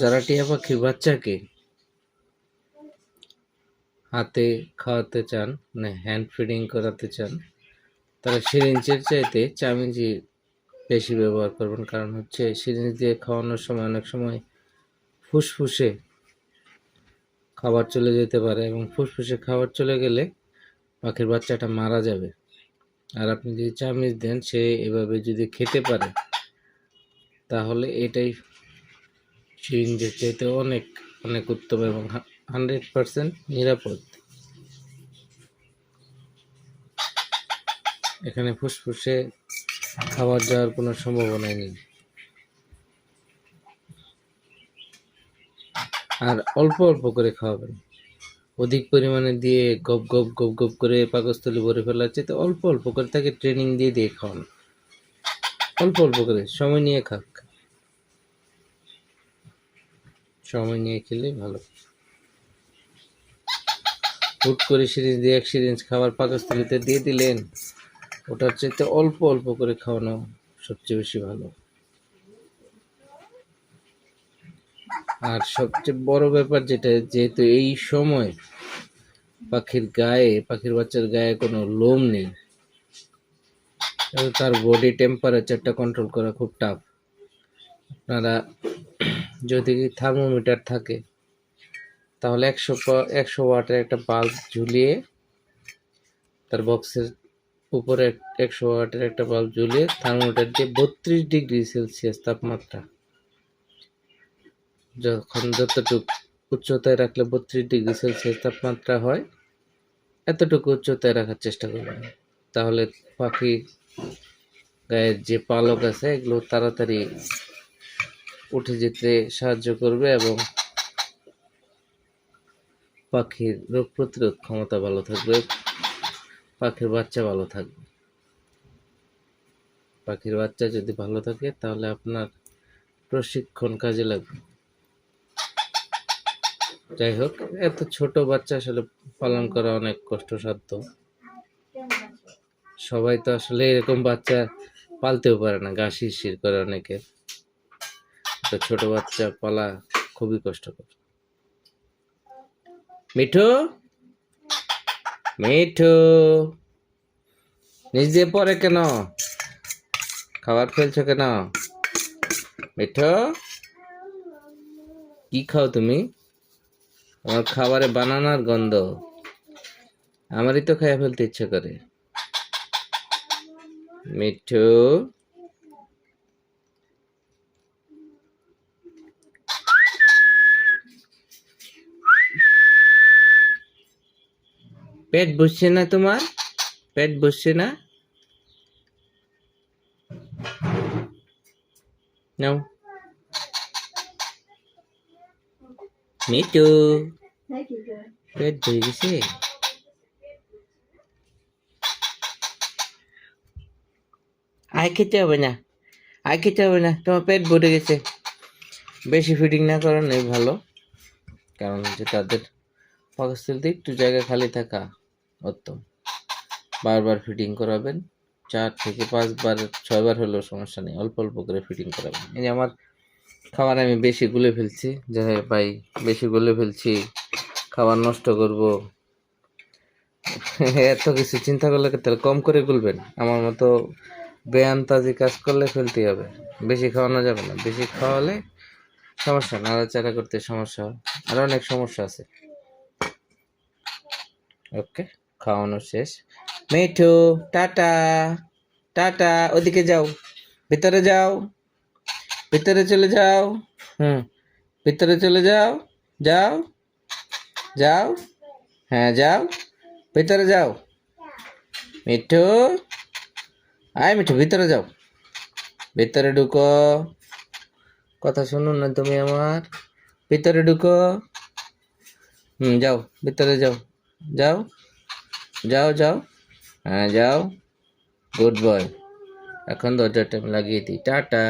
যারা টিয়া পাখির বাচ্চাকে হাতে খাওয়াতে চান মানে হ্যান্ড ফিডিং করাতে চান, তারা সিরিঞ্জের চাইতে চামিজি বেশি ব্যবহার করবেন। কারণ হচ্ছে সিরিঞ্জ দিয়ে খাওয়ানোর সময় অনেক সময় ফুসফুসে খাবার চলে যেতে পারে এবং ফুসফুসে খাবার চলে গেলে পাখির বাচ্চাটা মারা যাবে। আর আপনি যদি চামিচ দেন, সে এভাবে যদি খেতে পারে, তাহলে এটাই সিরিঞ্জের চাইতে অনেক অনেক উত্তম এবং হান্ড্রেড পারসেন্ট নিরাপদ। এখানে ফুসফুসে খাবার যাওয়ার কোনো সম্ভাবনাই নেই। আর অল্প অল্প করে খাওয়াবেন। অধিক পরিমাণে দিয়ে গপ গপ গপ গপ করে পাকস্থলী ভরে ফেলার চেয়ে অল্প অল্প করে তাকে ট্রেনিং দিয়ে দিয়ে খাওয়ান। অল্প অল্প করে, সময় নিয়ে খাক। সময় নিয়ে খেলে ভালো। হুট করে সিরিঞ্জ দিয়ে এক সিরিঞ্জ খাবার পাকস্থলিতে দিয়ে দিলেন, ওটার চাইতে অল্প অল্প করে খাওয়ানো সবচেয়ে বেশি ভালো। আর সবচেয়ে বড় ব্যাপার যেটা, যেহেতু এই সময় পাখির গায়ে, পাখির বাচ্চার গায়ে কোনো লোম নেই তার বডি টেম্পারেচারটা কন্ট্রোল করা খুব টাফ আপনারা যদি থার্মোমিটার থাকে, তাহলে একশো একশো ওয়াটের একটা বাল্ব ঝুলিয়ে তার বক্সের উপরে একশো ওয়াটের একটা বাল্ব ঝুলিয়ে থার্মোমিটার দিয়ে বত্রিশ ডিগ্রি সেলসিয়াস তাপমাত্রা। যখন যতটুকু উচ্চতায় রাখলে বত্রিশ ডিগ্রি সেলসিয়াস তাপমাত্রা হয়, এতটুকু উচ্চতায় রাখার চেষ্টা করবেন। তাহলে পাখি গায়ের যে পালক আছে, এগুলো তাড়াতাড়ি উঠে যেতে সাহায্য করবে এবং পাখির রোগ প্রতিরোধ ক্ষমতা ভালো থাকবে, পাখির বাচ্চা ভালো থাকবে। পাখির বাচ্চা যদি ভালো থাকে, তাহলে আপনার প্রশিক্ষণ কাজে লাগবে। যাই হোক, এত ছোট বাচ্চা আসলে পালন করা অনেক কষ্টসাধ্য। সবাই তো আসলে এরকম বাচ্চা পালতেও পারে না গা শিরশির করে অনেকে। তো ছোট বাচ্চা পালা খুবই কষ্টকর। মিঠু? মিঠু? নিজে পরে কেন? খাবার ফেলছো কেন? মিঠু? কি খাও তুমি? আমার খাবারে বানানোর গন্ধ। আমারই তো খাইয়া ফেলতে ইচ্ছে করে। মিঠু? পেট বসছে না তোমার? পেট বসছে না? নাও। মিঠু। পেট ভরে গেছে? আয় খেতে হবে না। আয় খেতে হবে না। তোমার পেট ভরে গেছে। বেশি ফিডিং না করানোই ভালো। কারণ হচ্ছে তাদের পাকস্থলিতে একটু জায়গা খালি থাকা। উত্তম। বারবার ফিডিং করাবেন, চার থেকে পাঁচবার, ছয়বার হলেও সমস্যা নেই, অল্প অল্প করে ফিডিং করাবেন। এই যে আমার খাবার আমি বেশি গুলে ফেলছি যে ভাই, বেশি গুলে ফেলছি, খাবার নষ্ট করব। এত কিছু চিন্তা করলে তাহলে কম করে গুলবেন। আমার মতো বেআন্তাজি কাজ করলে ফেলতেই হবে। বেশি খাওয়ানো যাবে না, বেশি খাওয়ালে সমস্যা নাড়াচাড়া করতে সমস্যা হয়। আর অনেক সমস্যা আছে। ওকে। খাওয়ানো শেষ। মিঠু, টাটা টাটা, ওদিকে যাও। ভিতরে যাও। ভিতরে চলে যাও। হুম, ভিতরে চলে যাও। যাও। যাও। হ্যাঁ যাও। ভিতরে যাও। মিঠু, আয় মিঠু, ভিতরে যাও। ভিতরে ঢুকো। কথা শুনো না তুমি আমার। ভিতরে ঢুকো। হুম, যাও, ভিতরে যাও। যাও। যাও যাও হ্যাঁ যাও গুড বয় এখন দরজাটা আমি লাগিয়ে দিই। টাটা।